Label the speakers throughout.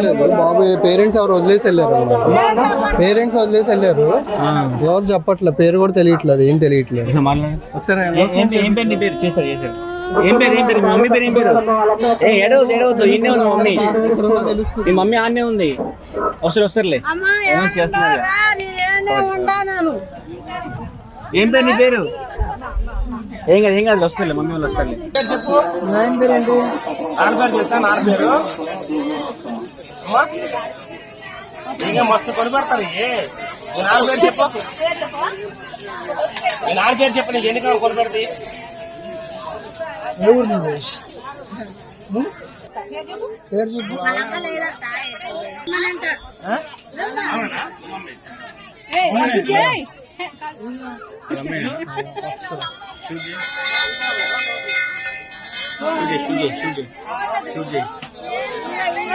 Speaker 1: లేదు బాబు పేరెంట్స్ ఎవరు వదిలేసి వెళ్ళారు పేరెంట్స్ వదిలేసి వెళ్ళారు. ఎవరు చెప్పట్లేదు. పేరు కూడా తెలియట్లేదు. ఏం తెలియట్లేదు.
Speaker 2: ఏ- పేరు ఏం పేరు మీ మమ్మీ పేరు ఏం పేరు? ఏ ఏడవద్దు ఏడవద్దు ఈయనే ఉంది మమ్మీ. మీ మమ్మీ ఆన్నే ఉంది. వస్తారు వస్తారులే. చేస్తున్నారు? ఏం పేరు నీ పేరు? ఏం కాదు ఏం కాదు వస్తారులే. మమ్మీ వాళ్ళు వస్తారులే.
Speaker 1: నాయన పేరు ఏంటి?
Speaker 3: ఇంకా మస్తు కొనిపెడతారు ఏ? మీ నాన్న పేరు చెప్పు. మీ నాన్న పేరు చెప్పు నీకు ఎన్ని?
Speaker 1: పేరు? చెప్పు.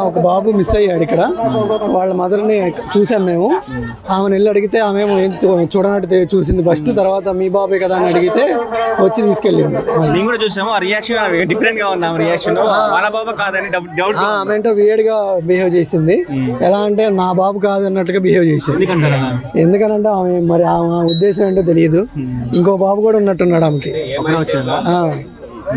Speaker 1: ఒక బాబు మిస్ అయ్యాడు ఇక్కడ. వాళ్ళ మదర్ని చూసాం మేము. ఆమెను వెళ్ళి అడిగితే ఆమె చూడనట్టు చూసింది. ఫస్ట్ తర్వాత మీ బాబే కదా అని అడిగితే వచ్చి తీసుకెళ్ళింది.
Speaker 2: మేము కూడా చూసాము. ఆ రియాక్షన్ డిఫరెంట్గా ఉంది ఆమె రియాక్షన్ వాళ్ళ బాబా కాదని డౌట్
Speaker 1: ఆ, ఆమె ఏంటో weird గా బిహేవ్ చేసింది. ఎలా అంటే నా బాబు కాదు అన్నట్టుగా బిహేవ్ చేసింది ఎందుకనంటే ఆమె మరి ఆమె ఉద్దేశం ఏంటో తెలియదు. ఇంకో బాబు కూడా ఉన్నట్టున్నాడు ఆమెకి.